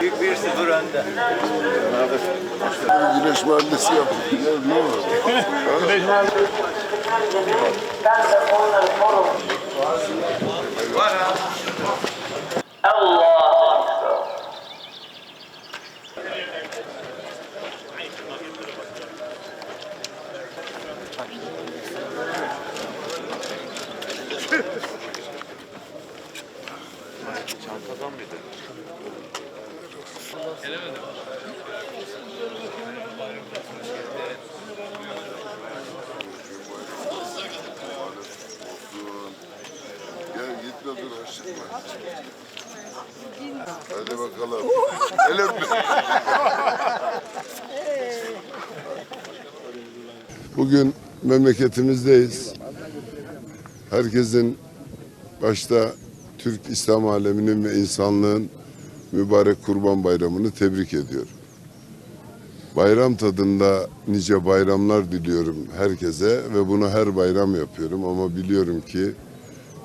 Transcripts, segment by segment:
Büyük 1-0 önde. Güneş mahallesi yaptık. Ya ne var? ben Gel gitme dur aşıkma. Hadi bakalım. El öpme. Bugün memleketimizdeyiz. Herkesin başta Türk İslam aleminin ve insanlığın mübarek Kurban Bayramı'nı tebrik ediyorum. Bayram tadında nice bayramlar diliyorum herkese ve bunu her bayram yapıyorum ama biliyorum ki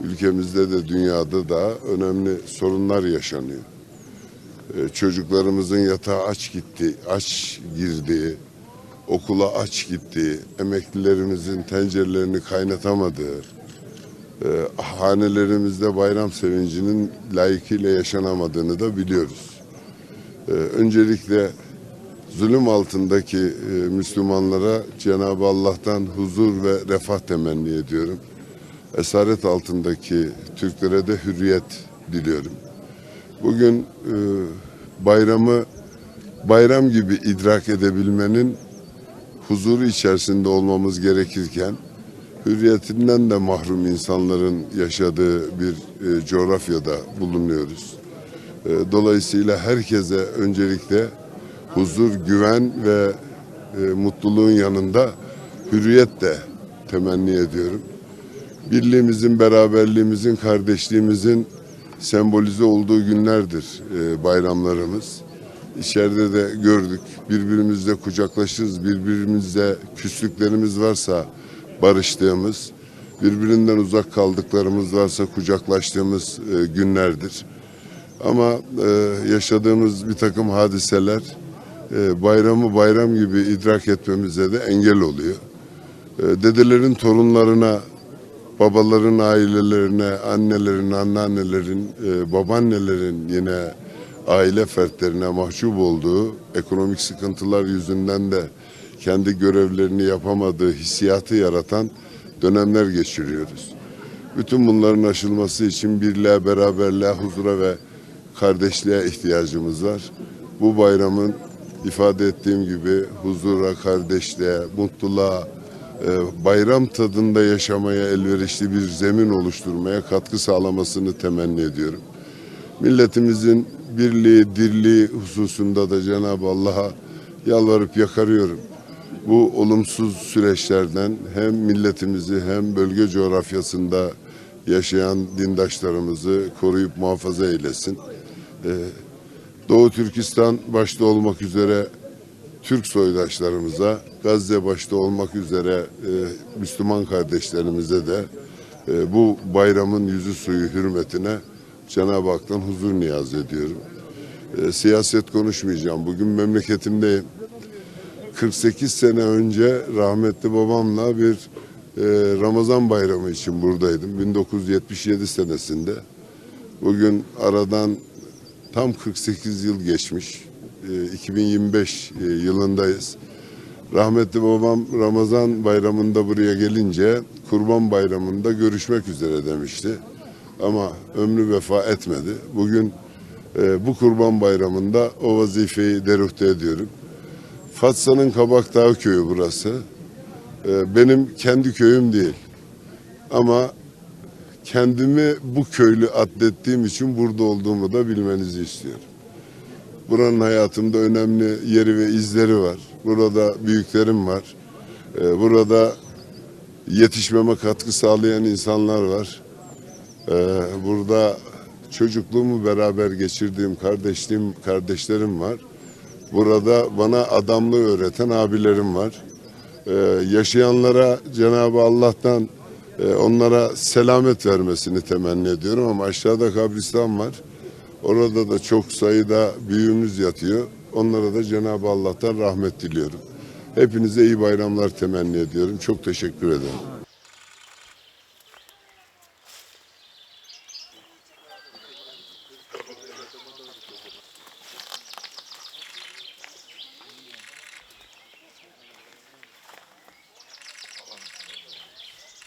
ülkemizde de dünyada da önemli sorunlar yaşanıyor. Ee, çocuklarımızın yatağa aç gitti, aç girdiği, okula aç gittiği, emeklilerimizin tencerelerini kaynatamadığı, e, hanelerimizde bayram sevincinin layıkıyla yaşanamadığını da biliyoruz. Ee, öncelikle zulüm altındaki e, Müslümanlara Cenab-ı Allah'tan huzur ve refah temenni ediyorum. Esaret altındaki Türklere de hürriyet diliyorum. Bugün e, bayramı bayram gibi idrak edebilmenin huzuru içerisinde olmamız gerekirken hürriyetinden de mahrum insanların yaşadığı bir e, coğrafyada bulunuyoruz. E, dolayısıyla herkese öncelikle huzur, güven ve e, mutluluğun yanında hürriyet de temenni ediyorum. Birliğimizin, beraberliğimizin, kardeşliğimizin sembolize olduğu günlerdir e, bayramlarımız. İçeride de gördük, birbirimizle kucaklaşırız, birbirimizle küslüklerimiz varsa barıştığımız, birbirinden uzak kaldıklarımız varsa kucaklaştığımız e, günlerdir. Ama e, yaşadığımız bir takım hadiseler e, bayramı bayram gibi idrak etmemize de engel oluyor. E, dedelerin torunlarına, babaların ailelerine, annelerin, anneannelerin, e, babaannelerin yine aile fertlerine mahcup olduğu ekonomik sıkıntılar yüzünden de kendi görevlerini yapamadığı hissiyatı yaratan dönemler geçiriyoruz. Bütün bunların aşılması için birliğe, beraberliğe, huzura ve kardeşliğe ihtiyacımız var. Bu bayramın ifade ettiğim gibi huzura, kardeşliğe, mutluluğa, e, bayram tadında yaşamaya elverişli bir zemin oluşturmaya katkı sağlamasını temenni ediyorum. Milletimizin birliği, dirliği hususunda da Cenab-ı Allah'a yalvarıp yakarıyorum. Bu olumsuz süreçlerden hem milletimizi hem bölge coğrafyasında yaşayan dindaşlarımızı koruyup muhafaza eylesin. Ee, Doğu Türkistan başta olmak üzere Türk soydaşlarımıza, Gazze başta olmak üzere e, Müslüman kardeşlerimize de e, bu bayramın yüzü suyu hürmetine Cenab-ı Hak'tan huzur niyaz ediyorum. E, siyaset konuşmayacağım. Bugün memleketimdeyim. 48 sene önce rahmetli babamla bir e, Ramazan bayramı için buradaydım. 1977 senesinde. Bugün aradan tam 48 yıl geçmiş. E, 2025 e, yılındayız. Rahmetli babam Ramazan bayramında buraya gelince Kurban bayramında görüşmek üzere demişti. Ama ömrü vefa etmedi. Bugün e, bu Kurban bayramında o vazifeyi deruhte ediyorum. Fatsa'nın Kabakdağ köyü burası. Ee, benim kendi köyüm değil. Ama kendimi bu köylü adlettiğim için burada olduğumu da bilmenizi istiyorum. Buranın hayatımda önemli yeri ve izleri var. Burada büyüklerim var. Ee, Burada yetişmeme katkı sağlayan insanlar var. Ee, Burada çocukluğumu beraber geçirdiğim kardeşliğim, kardeşlerim var. Burada bana adamlığı öğreten abilerim var. Ee, yaşayanlara Cenab-ı Allah'tan e, onlara selamet vermesini temenni ediyorum ama aşağıda kabristan var. Orada da çok sayıda büyüğümüz yatıyor. Onlara da Cenab-ı Allah'tan rahmet diliyorum. Hepinize iyi bayramlar temenni ediyorum. Çok teşekkür ederim.